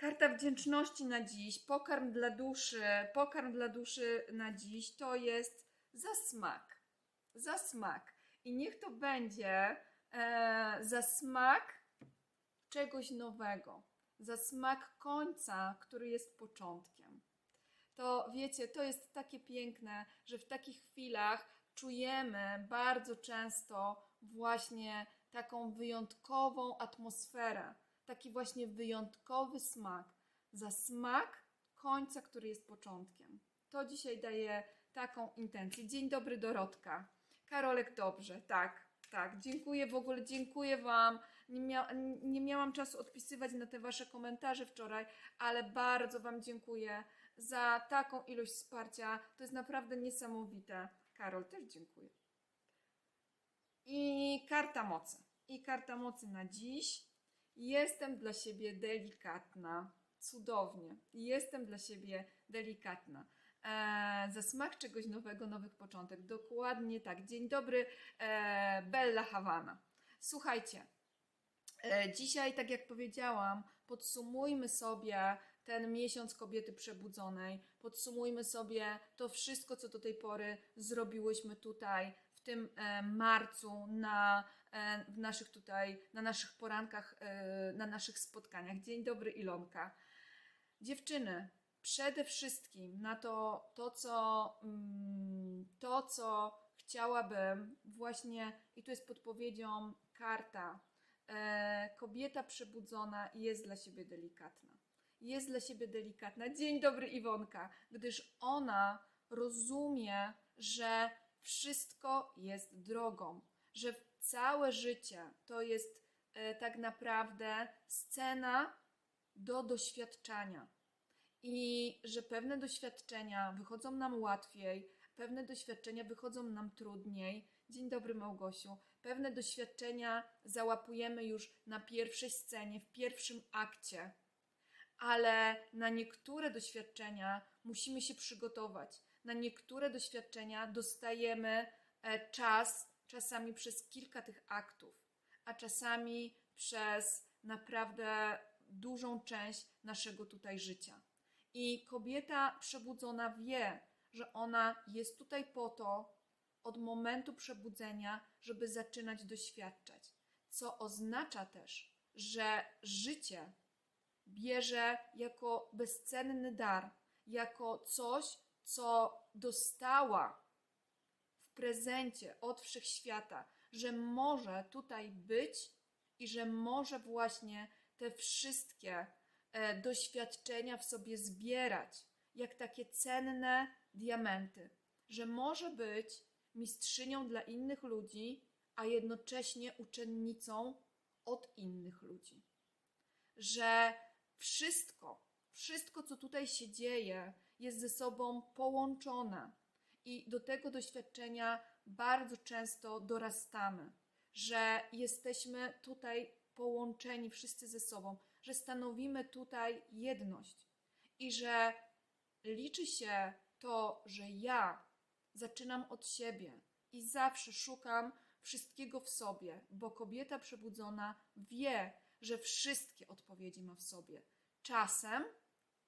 Karta wdzięczności na dziś, pokarm dla duszy, pokarm dla duszy na dziś to jest za smak. Za smak. I niech to będzie e, za smak czegoś nowego, za smak końca, który jest początkiem. To wiecie, to jest takie piękne, że w takich chwilach czujemy bardzo często właśnie taką wyjątkową atmosferę, taki właśnie wyjątkowy smak, za smak końca, który jest początkiem. To dzisiaj daje taką intencję. Dzień dobry, Dorotka. Karolek, dobrze, tak, tak. Dziękuję w ogóle, dziękuję Wam. Nie, mia nie miałam czasu odpisywać na te Wasze komentarze wczoraj, ale bardzo Wam dziękuję za taką ilość wsparcia. To jest naprawdę niesamowite. Karol, też dziękuję. I karta mocy. I karta mocy na dziś. Jestem dla siebie delikatna. Cudownie. Jestem dla siebie delikatna. E, za smak czegoś nowego, nowych początek. Dokładnie tak. Dzień dobry, e, Bella Havana. Słuchajcie, e, dzisiaj, tak jak powiedziałam, podsumujmy sobie ten miesiąc kobiety przebudzonej. Podsumujmy sobie to wszystko, co do tej pory zrobiłyśmy tutaj w tym e, marcu na e, w naszych tutaj, na naszych porankach, e, na naszych spotkaniach. Dzień dobry, Ilonka. Dziewczyny, przede wszystkim na to, to co, mm, to, co chciałabym właśnie, i tu jest podpowiedzią karta, kobieta przebudzona jest dla siebie delikatna. Jest dla siebie delikatna. Dzień dobry, Iwonka, gdyż ona rozumie, że wszystko jest drogą, że całe życie to jest e, tak naprawdę scena do doświadczania i że pewne doświadczenia wychodzą nam łatwiej, pewne doświadczenia wychodzą nam trudniej. Dzień dobry, Małgosiu. Pewne doświadczenia załapujemy już na pierwszej scenie, w pierwszym akcie, ale na niektóre doświadczenia musimy się przygotować. Na niektóre doświadczenia dostajemy e, czas, czasami przez kilka tych aktów, a czasami przez naprawdę dużą część naszego tutaj życia. I kobieta przebudzona wie, że ona jest tutaj po to, od momentu przebudzenia, żeby zaczynać doświadczać. Co oznacza też, że życie bierze jako bezcenny dar, jako coś, co dostała w prezencie od wszechświata, że może tutaj być i że może właśnie te wszystkie e, doświadczenia w sobie zbierać, jak takie cenne diamenty, że może być mistrzynią dla innych ludzi, a jednocześnie uczennicą od innych ludzi. Że wszystko, wszystko, co tutaj się dzieje, jest ze sobą połączone i do tego doświadczenia bardzo często dorastamy, że jesteśmy tutaj połączeni wszyscy ze sobą, że stanowimy tutaj jedność i że liczy się to, że ja zaczynam od siebie i zawsze szukam wszystkiego w sobie, bo kobieta przebudzona wie, że wszystkie odpowiedzi ma w sobie. Czasem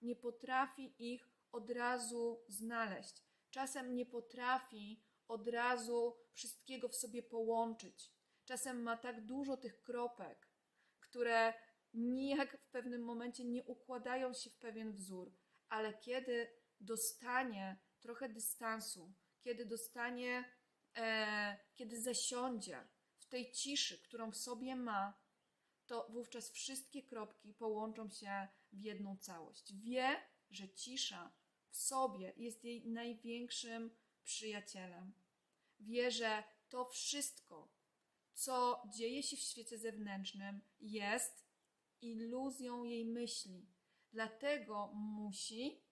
nie potrafi ich od razu znaleźć. Czasem nie potrafi od razu wszystkiego w sobie połączyć. Czasem ma tak dużo tych kropek, które nijak w pewnym momencie nie układają się w pewien wzór, ale kiedy dostanie trochę dystansu, kiedy dostanie, e, kiedy zasiądzie w tej ciszy, którą w sobie ma, to wówczas wszystkie kropki połączą się w jedną całość. Wie, że cisza w sobie jest jej największym przyjacielem. Wie, że to wszystko, co dzieje się w świecie zewnętrznym, jest iluzją jej myśli. Dlatego musi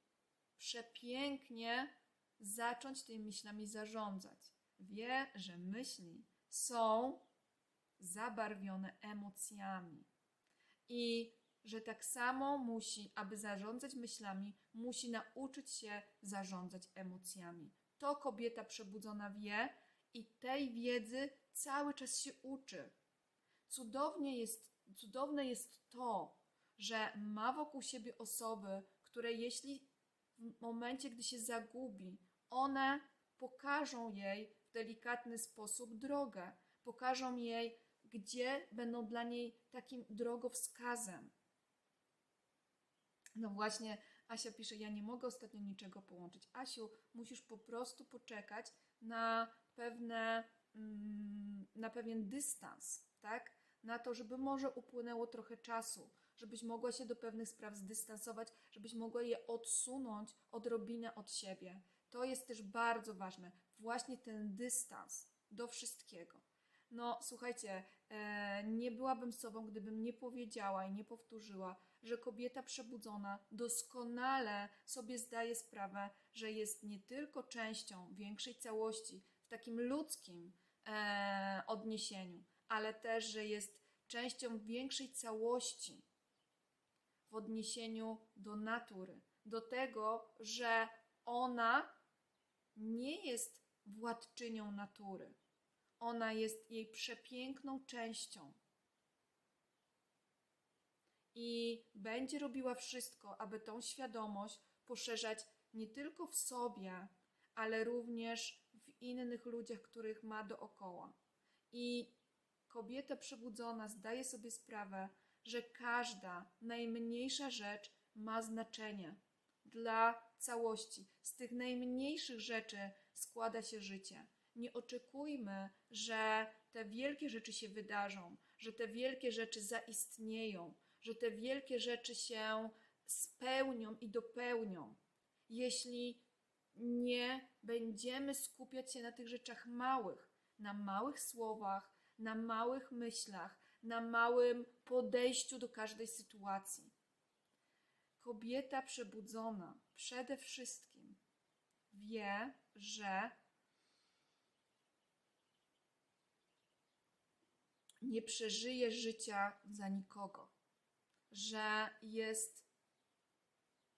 przepięknie zacząć tymi myślami zarządzać. Wie, że myśli są zabarwione emocjami. I że tak samo musi, aby zarządzać myślami, musi nauczyć się zarządzać emocjami. To kobieta przebudzona wie i tej wiedzy cały czas się uczy. Cudownie jest, cudowne jest to, że ma wokół siebie osoby, które jeśli w momencie, gdy się zagubi, one pokażą jej w delikatny sposób drogę, pokażą jej, gdzie będą dla niej takim drogowskazem. No właśnie, Asia pisze, ja nie mogę ostatnio niczego połączyć. Asiu, musisz po prostu poczekać na pewne, mm, na pewien dystans, tak? Na to, żeby może upłynęło trochę czasu, żebyś mogła się do pewnych spraw zdystansować, żebyś mogła je odsunąć odrobinę od siebie. To jest też bardzo ważne, właśnie ten dystans do wszystkiego. No, słuchajcie, e, nie byłabym sobą, gdybym nie powiedziała i nie powtórzyła, że kobieta przebudzona doskonale sobie zdaje sprawę, że jest nie tylko częścią większej całości w takim ludzkim e, odniesieniu, ale też, że jest częścią większej całości w odniesieniu do natury, do tego, że ona nie jest władczynią natury. Ona jest jej przepiękną częścią. I będzie robiła wszystko, aby tą świadomość poszerzać nie tylko w sobie, ale również w innych ludziach, których ma dookoła. I kobieta przebudzona zdaje sobie sprawę, że każda najmniejsza rzecz ma znaczenie dla całości. Z tych najmniejszych rzeczy składa się życie. Nie oczekujmy, że te wielkie rzeczy się wydarzą, że te wielkie rzeczy zaistnieją, że te wielkie rzeczy się spełnią i dopełnią, jeśli nie będziemy skupiać się na tych rzeczach małych, na małych słowach, na małych myślach, na małym podejściu do każdej sytuacji. Kobieta przebudzona przede wszystkim wie, że nie przeżyje życia za nikogo, że jest,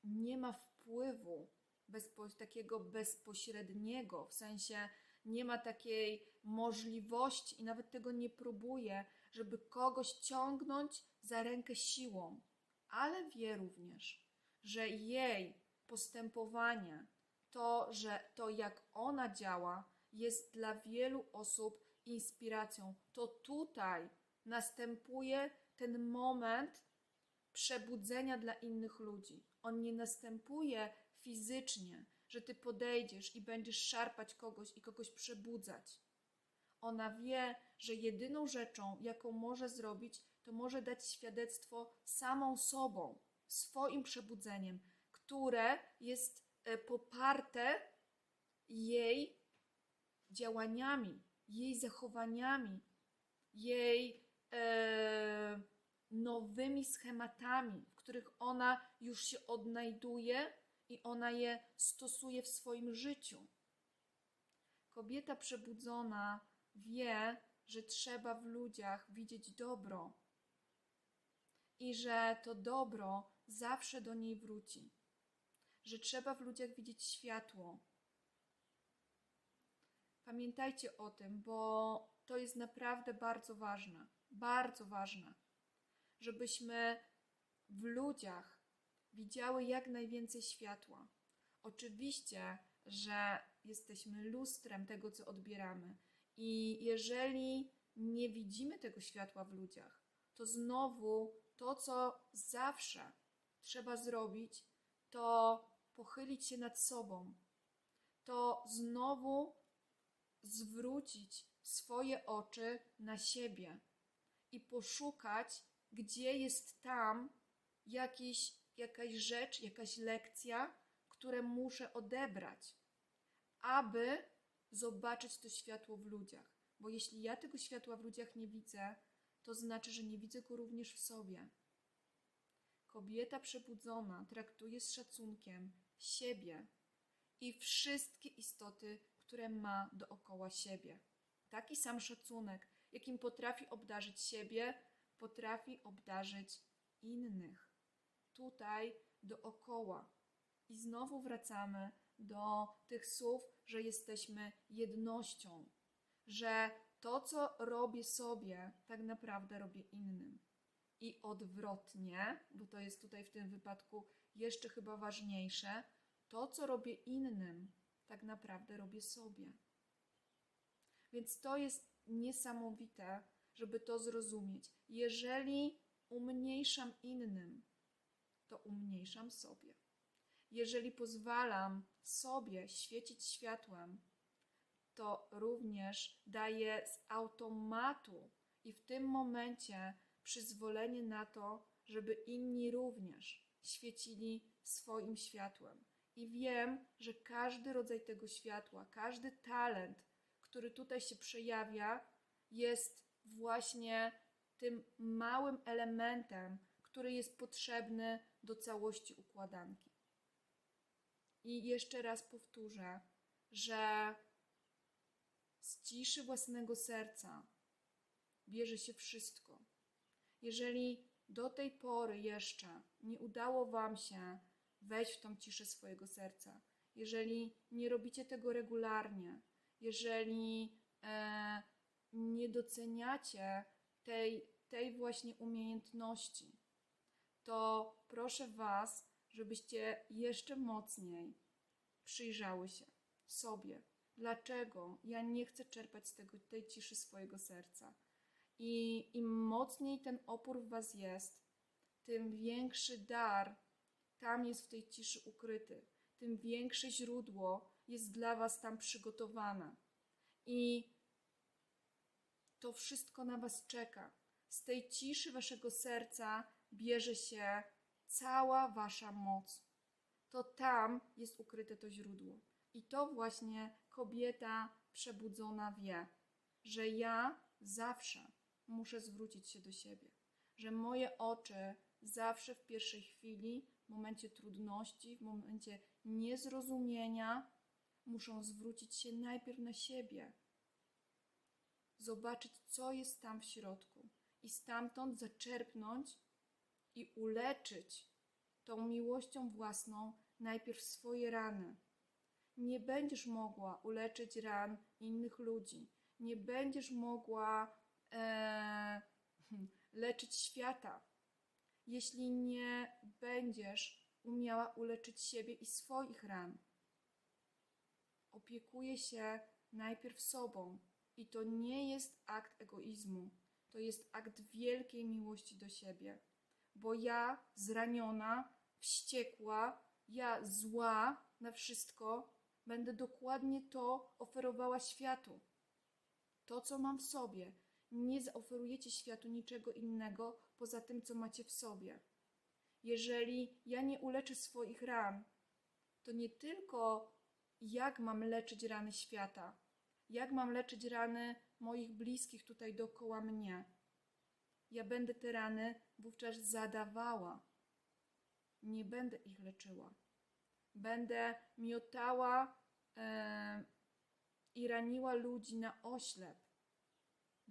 nie ma wpływu bezpo, takiego bezpośredniego, w sensie nie ma takiej możliwości i nawet tego nie próbuje, żeby kogoś ciągnąć za rękę siłą, ale wie również, że jej postępowanie, to, że to jak ona działa, jest dla wielu osób inspiracją. To tutaj następuje ten moment przebudzenia dla innych ludzi. On nie następuje fizycznie, że ty podejdziesz i będziesz szarpać kogoś i kogoś przebudzać. Ona wie, że jedyną rzeczą, jaką może zrobić, to może dać świadectwo samą sobą, swoim przebudzeniem, które jest e, poparte jej działaniami, jej zachowaniami, jej e, nowymi schematami, w których ona już się odnajduje i ona je stosuje w swoim życiu. Kobieta przebudzona wie, że trzeba w ludziach widzieć dobro i że to dobro zawsze do niej wróci, że trzeba w ludziach widzieć światło. Pamiętajcie o tym, bo to jest naprawdę bardzo ważne, bardzo ważne, żebyśmy w ludziach widziały jak najwięcej światła. Oczywiście, że jesteśmy lustrem tego, co odbieramy, i jeżeli nie widzimy tego światła w ludziach, to znowu to, co zawsze trzeba zrobić, to pochylić się nad sobą, to znowu zwrócić swoje oczy na siebie i poszukać, gdzie jest tam jakiś, jakaś rzecz, jakaś lekcja, które muszę odebrać, aby zobaczyć to światło w ludziach. Bo jeśli ja tego światła w ludziach nie widzę, to znaczy, że nie widzę go również w sobie. Kobieta przebudzona traktuje z szacunkiem siebie i wszystkie istoty, które ma dookoła siebie. Taki sam szacunek, jakim potrafi obdarzyć siebie, potrafi obdarzyć innych. Tutaj dookoła. I znowu wracamy do tych słów, że jesteśmy jednością, że to, co robię sobie, tak naprawdę robię innym. I odwrotnie, bo to jest tutaj w tym wypadku jeszcze chyba ważniejsze, to co robię innym, tak naprawdę robię sobie. Więc to jest niesamowite, żeby to zrozumieć. Jeżeli umniejszam innym, to umniejszam sobie. Jeżeli pozwalam sobie świecić światłem, to również daję z automatu i w tym momencie przyzwolenie na to, żeby inni również świecili swoim światłem. I wiem, że każdy rodzaj tego światła, każdy talent, który tutaj się przejawia, jest właśnie tym małym elementem, który jest potrzebny do całości układanki. I jeszcze raz powtórzę, że z ciszy własnego serca bierze się wszystko. Jeżeli do tej pory jeszcze nie udało Wam się wejść w tą ciszę swojego serca, jeżeli nie robicie tego regularnie, jeżeli e, nie doceniacie tej, tej właśnie umiejętności, to proszę Was, żebyście jeszcze mocniej przyjrzały się sobie. Dlaczego ja nie chcę czerpać z tego, tej ciszy swojego serca? I im mocniej ten opór w Was jest, tym większy dar tam jest w tej ciszy ukryty, tym większe źródło jest dla Was tam przygotowane. I to wszystko na Was czeka. Z tej ciszy Waszego serca bierze się cała Wasza moc. To tam jest ukryte to źródło. I to właśnie kobieta przebudzona wie, że ja zawsze muszę zwrócić się do siebie, że moje oczy zawsze w pierwszej chwili, w momencie trudności, w momencie niezrozumienia, muszą zwrócić się najpierw na siebie, zobaczyć, co jest tam w środku i stamtąd zaczerpnąć i uleczyć tą miłością własną najpierw swoje rany. Nie będziesz mogła uleczyć ran innych ludzi, nie będziesz mogła e, leczyć świata, jeśli nie będziesz umiała uleczyć siebie i swoich ran. Opiekuję się najpierw sobą i to nie jest akt egoizmu, to jest akt wielkiej miłości do siebie, bo ja zraniona, wściekła, ja zła na wszystko, będę dokładnie to oferowała światu. To, co mam w sobie, nie zaoferujecie światu niczego innego poza tym, co macie w sobie. Jeżeli ja nie uleczę swoich ran, to nie tylko jak mam leczyć rany świata, jak mam leczyć rany moich bliskich tutaj dookoła mnie. Ja będę te rany wówczas zadawała. Nie będę ich leczyła. Będę miotała e, i raniła ludzi na oślep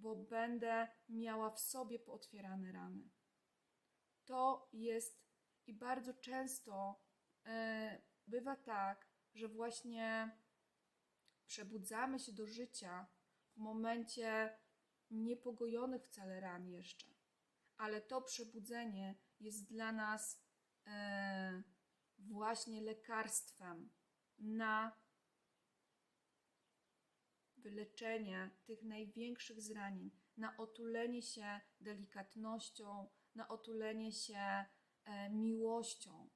bo będę miała w sobie pootwierane rany. To jest i bardzo często e, bywa tak, że właśnie przebudzamy się do życia w momencie niepogojonych wcale ran jeszcze, ale to przebudzenie jest dla nas e, właśnie lekarstwem na wyleczenie tych największych zranień, na otulenie się delikatnością, na otulenie się e, miłością.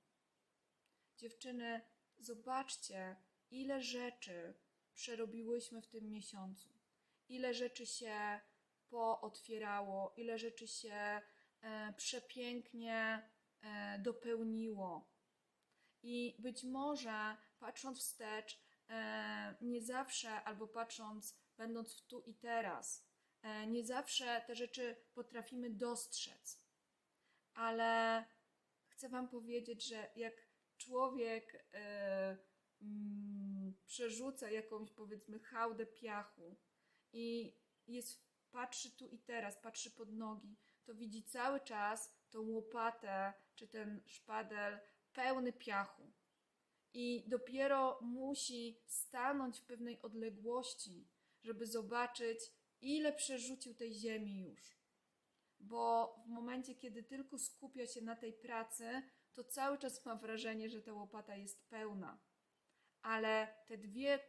Dziewczyny, zobaczcie, ile rzeczy przerobiłyśmy w tym miesiącu. Ile rzeczy się pootwierało, ile rzeczy się e, przepięknie e, dopełniło. I być może patrząc wstecz, nie zawsze, albo patrząc, będąc w tu i teraz, e, nie zawsze te rzeczy potrafimy dostrzec. Ale chcę Wam powiedzieć, że jak człowiek e, mm, przerzuca jakąś, powiedzmy, hałdę piachu i jest, patrzy tu i teraz, patrzy pod nogi, to widzi cały czas tą łopatę czy ten szpadel pełny piachu i dopiero musi stanąć w pewnej odległości, żeby zobaczyć, ile przerzucił tej ziemi już. bo w momencie, kiedy tylko skupia się na tej pracy, to cały czas ma wrażenie, że ta łopata jest pełna. Ale te dwie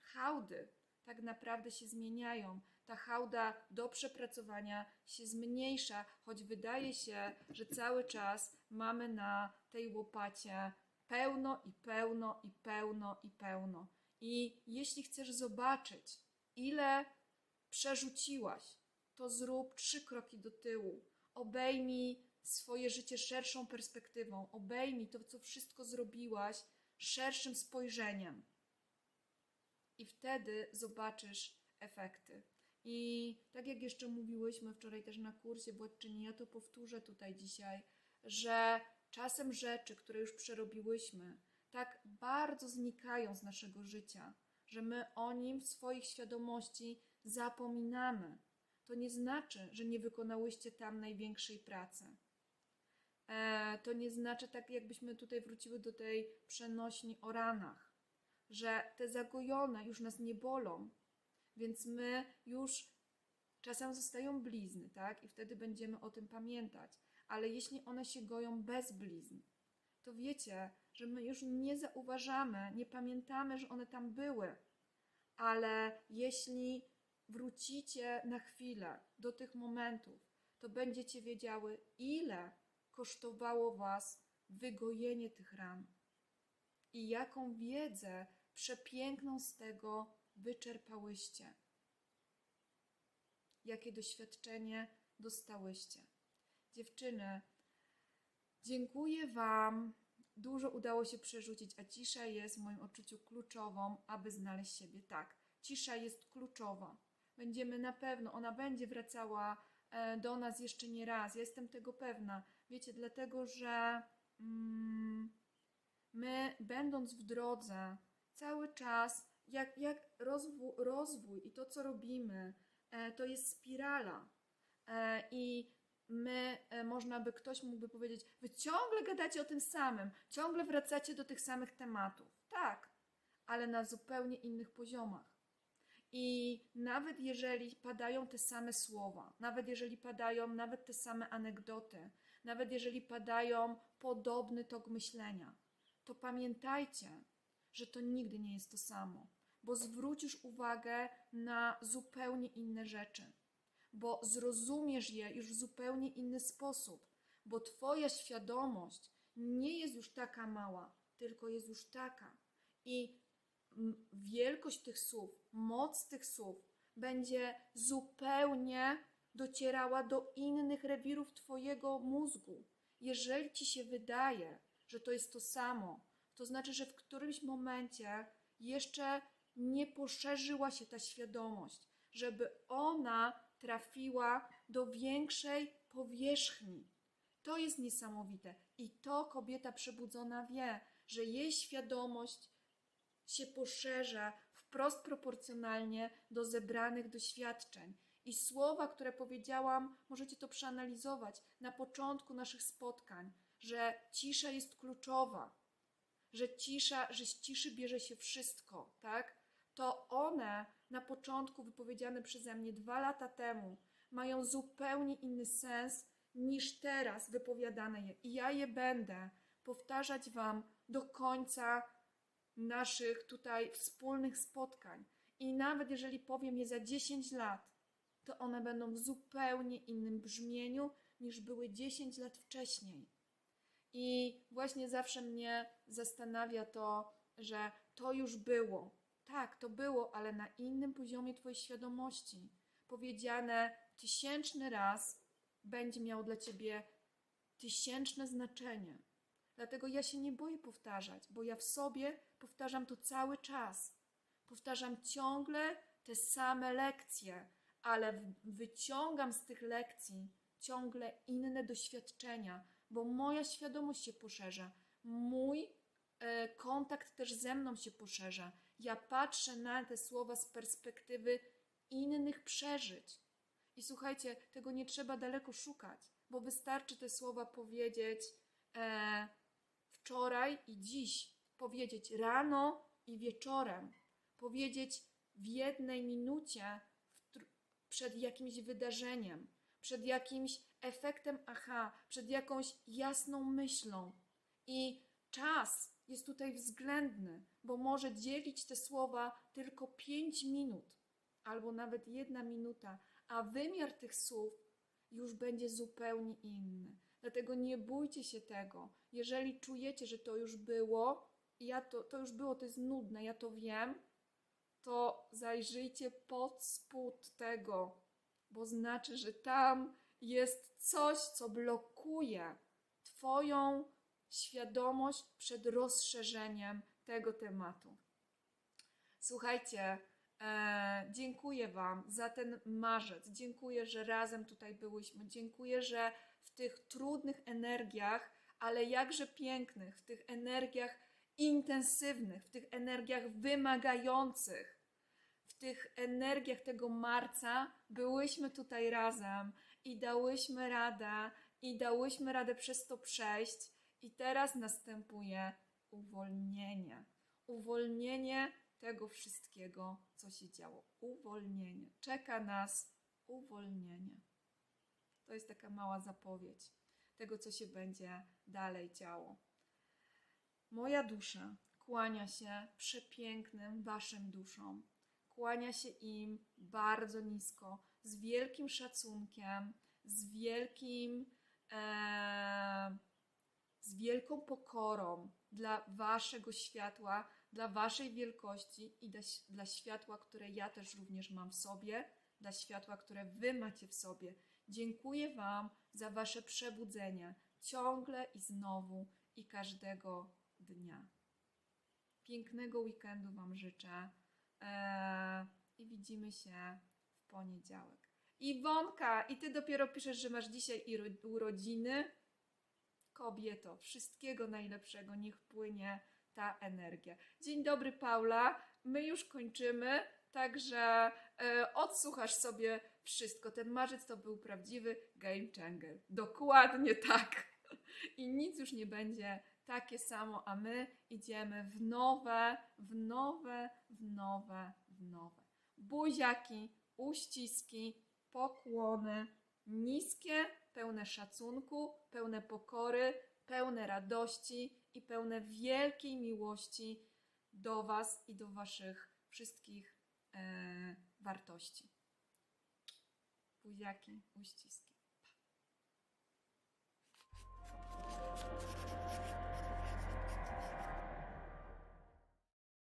hałdy tak naprawdę się zmieniają. Ta hałda do przepracowania się zmniejsza, choć wydaje się, że cały czas mamy na tej łopacie pełno i pełno i pełno i pełno. I jeśli chcesz zobaczyć, ile przerzuciłaś, to zrób trzy kroki do tyłu. Obejmij swoje życie szerszą perspektywą. Obejmij to, co wszystko zrobiłaś, szerszym spojrzeniem. I wtedy zobaczysz efekty. I tak jak jeszcze mówiłyśmy wczoraj też na kursie władczyni, ja to powtórzę tutaj dzisiaj, że czasem rzeczy, które już przerobiłyśmy, tak bardzo znikają z naszego życia, że my o nim w swoich świadomości zapominamy. To nie znaczy, że nie wykonałyście tam największej pracy. E, to nie znaczy, tak jakbyśmy tutaj wróciły do tej przenośni o ranach, że te zagojone już nas nie bolą, więc my już czasem zostają blizny, tak? I wtedy będziemy o tym pamiętać. Ale jeśli one się goją bez blizn, to wiecie, że my już nie zauważamy, nie pamiętamy, że one tam były. Ale jeśli wrócicie na chwilę do tych momentów, to będziecie wiedziały, ile kosztowało Was wygojenie tych ran i jaką wiedzę przepiękną z tego wyczerpałyście. Jakie doświadczenie dostałyście. Dziewczyny, dziękuję Wam. Dużo udało się przerzucić, a cisza jest w moim odczuciu kluczową, aby znaleźć siebie. Tak, cisza jest kluczowa. Będziemy na pewno, ona będzie wracała e, do nas jeszcze nie raz. Ja jestem tego pewna. Wiecie, dlatego że mm, my, będąc w drodze, cały czas, jak, jak rozwój, rozwój i to, co robimy, e, to jest spirala. E, I my, e, można by, ktoś mógłby powiedzieć, wy ciągle gadacie o tym samym, ciągle wracacie do tych samych tematów. Tak, ale na zupełnie innych poziomach. I nawet jeżeli padają te same słowa, nawet jeżeli padają nawet te same anegdoty, nawet jeżeli padają podobny tok myślenia, to pamiętajcie, że to nigdy nie jest to samo, bo zwrócisz uwagę na zupełnie inne rzeczy, bo zrozumiesz je już w zupełnie inny sposób, bo Twoja świadomość nie jest już taka mała, tylko jest już taka. I wielkość tych słów, moc tych słów będzie zupełnie docierała do innych rewirów Twojego mózgu. Jeżeli Ci się wydaje, że to jest to samo, to znaczy, że w którymś momencie jeszcze nie poszerzyła się ta świadomość, żeby ona trafiła do większej powierzchni. To jest niesamowite. I to kobieta przebudzona wie, że jej świadomość się poszerza wprost proporcjonalnie do zebranych doświadczeń. I słowa, które powiedziałam, możecie to przeanalizować na początku naszych spotkań, że cisza jest kluczowa, że cisza, że z ciszy bierze się wszystko, tak? To one na początku wypowiedziane przeze mnie dwa lata temu mają zupełnie inny sens niż teraz wypowiadane je. I ja je będę powtarzać Wam do końca naszych tutaj wspólnych spotkań. I nawet jeżeli powiem je za 10 lat, to one będą w zupełnie innym brzmieniu niż były 10 lat wcześniej. I właśnie zawsze mnie zastanawia to, że to już było. Tak, to było, ale na innym poziomie Twojej świadomości. Powiedziane tysięczny raz będzie miało dla Ciebie tysięczne znaczenie. Dlatego ja się nie boję powtarzać, bo ja w sobie powtarzam to cały czas. Powtarzam ciągle te same lekcje, ale wyciągam z tych lekcji ciągle inne doświadczenia, bo moja świadomość się poszerza, mój e, kontakt też ze mną się poszerza. Ja patrzę na te słowa z perspektywy innych przeżyć. I słuchajcie, tego nie trzeba daleko szukać, bo wystarczy te słowa powiedzieć e, wczoraj i dziś, powiedzieć rano i wieczorem, powiedzieć w jednej minucie w przed jakimś wydarzeniem, przed jakimś efektem aha, przed jakąś jasną myślą. I czas jest tutaj względny, bo może dzielić te słowa tylko 5 minut albo nawet jedna minuta, a wymiar tych słów już będzie zupełnie inny. Dlatego nie bójcie się tego. Jeżeli czujecie, że to już było, ja to, to już było, to jest nudne, ja to wiem, to zajrzyjcie pod spód tego, bo znaczy, że tam jest coś, co blokuje Twoją świadomość przed rozszerzeniem tego tematu. Słuchajcie, e, dziękuję Wam za ten marzec. Dziękuję, że razem tutaj byłyśmy. Dziękuję, że w tych trudnych energiach, ale jakże pięknych, w tych energiach intensywnych, w tych energiach wymagających, w tych energiach tego marca byłyśmy tutaj razem i dałyśmy radę, i dałyśmy radę przez to przejść, i teraz następuje uwolnienie. Uwolnienie tego wszystkiego, co się działo. Uwolnienie. Czeka nas uwolnienie. To jest taka mała zapowiedź tego, co się będzie dalej działo. Moja dusza kłania się przepięknym Waszym duszom. Kłania się im bardzo nisko, z wielkim szacunkiem, z wielkim, e, z wielką pokorą dla Waszego światła, dla Waszej wielkości i dla, światła, które ja też również mam w sobie, dla światła, które Wy macie w sobie. Dziękuję Wam za Wasze przebudzenie ciągle i znowu i każdego dnia. Pięknego weekendu Wam życzę eee, i widzimy się w poniedziałek. Iwonka, i Ty dopiero piszesz, że masz dzisiaj urodziny. Kobieto, wszystkiego najlepszego, niech płynie ta energia. Dzień dobry, Paula. My już kończymy, także e, odsłuchasz sobie wszystko. Ten marzec to był prawdziwy game changer. Dokładnie tak. I nic już nie będzie takie samo, a my idziemy w nowe, w nowe, w nowe, w nowe. Buziaki, uściski, pokłony, niskie, pełne szacunku, pełne pokory, pełne radości i pełne wielkiej miłości do Was i do Waszych wszystkich e, wartości. Buziaki, uściski.